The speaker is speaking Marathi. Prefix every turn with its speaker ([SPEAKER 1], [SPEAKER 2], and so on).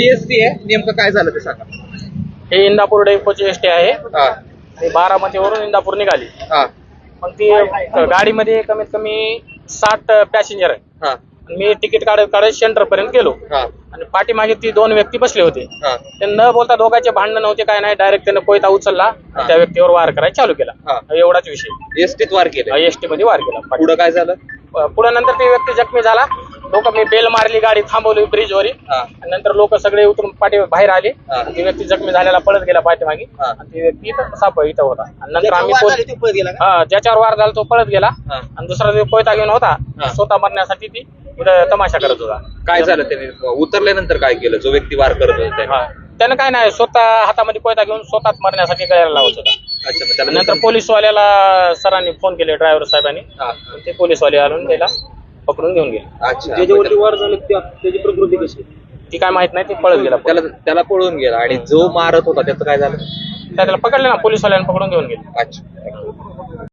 [SPEAKER 1] पीएसटी आहे. नेमकं काय झालं ते सांगा.
[SPEAKER 2] हे इंदापूर डेपोची एस टी आहे.
[SPEAKER 1] हा.
[SPEAKER 2] ती बारामतीवरून इंदापूर निघाली.
[SPEAKER 1] हा.
[SPEAKER 2] मग ती गाडीमध्ये कमीत कमी साठ पॅसेंजर आहे.
[SPEAKER 1] हा.
[SPEAKER 2] आणि मी तिकीट काढत काढत सेंटर पर्यंत गेलो.
[SPEAKER 1] हा.
[SPEAKER 2] आणि पाठीमागे ती दोन व्यक्ती बसले होते.
[SPEAKER 1] हा.
[SPEAKER 2] ते न बोलता दोघांचे भांडण नव्हते काय नाही. डायरेक्ट त्यानं कोयता उचलला आणि त्या व्यक्तीवर वार करायला चालू केला. एवढाच विषय.
[SPEAKER 1] एसटीत वार केले
[SPEAKER 2] एस टी मध्ये वार केला.
[SPEAKER 1] पुढं काय झालं?
[SPEAKER 2] पुढे नंतर ती व्यक्ती जखमी झाला. लोक मी बेल मारली गाडी थांबवली ब्रिजवर
[SPEAKER 1] हा.
[SPEAKER 2] आणि नंतर लोक सगळे उतरून पाठी बाहेर आले.
[SPEAKER 1] हा.
[SPEAKER 2] ती व्यक्ती जखमी झालेला पळत गेला पाठीमागे.
[SPEAKER 1] हा.
[SPEAKER 2] आणि ती व्यक्ती इथं साप इथं होता. आणि नंतर आम्ही हा ज्याच्यावर वार झाला तो पळत गेला.
[SPEAKER 1] हा.
[SPEAKER 2] आणि दुसरा जो कोयता घेऊन होता
[SPEAKER 1] हा.
[SPEAKER 2] स्वतः मरण्यासाठी ती इथं तमाशा करत होता.
[SPEAKER 1] काय झालं त्याने उतरल्यानंतर काय केलं? जो व्यक्ती वार करत होता त्याने?
[SPEAKER 2] हा. त्यानं काय नाही स्वतः हातामध्ये कोयता घेऊन स्वतःच मरण्यासाठी गळ्याला लावत होता.
[SPEAKER 1] अच्छा मग त्याला
[SPEAKER 2] नंतर पोलीसवाल्याला सरांनी फोन केले ड्रायव्हर साहेबांनी.
[SPEAKER 1] हा.
[SPEAKER 2] ते पोलीसवाले आणून त्याला पकडून घेऊन गेले.
[SPEAKER 1] अच्छा
[SPEAKER 3] ज्याच्यावरती वार झाले त्या- त्याची प्रकृती कशी
[SPEAKER 2] ती काय माहीत नाही ती पळत गेला
[SPEAKER 1] त्याला त्याला पळून गेला आणि जो मारत होता त्याचं काय झालं?
[SPEAKER 2] त्याला पकडले ना पोलीसवाल्यानं पकडून घेऊन गेले.
[SPEAKER 1] अच्छा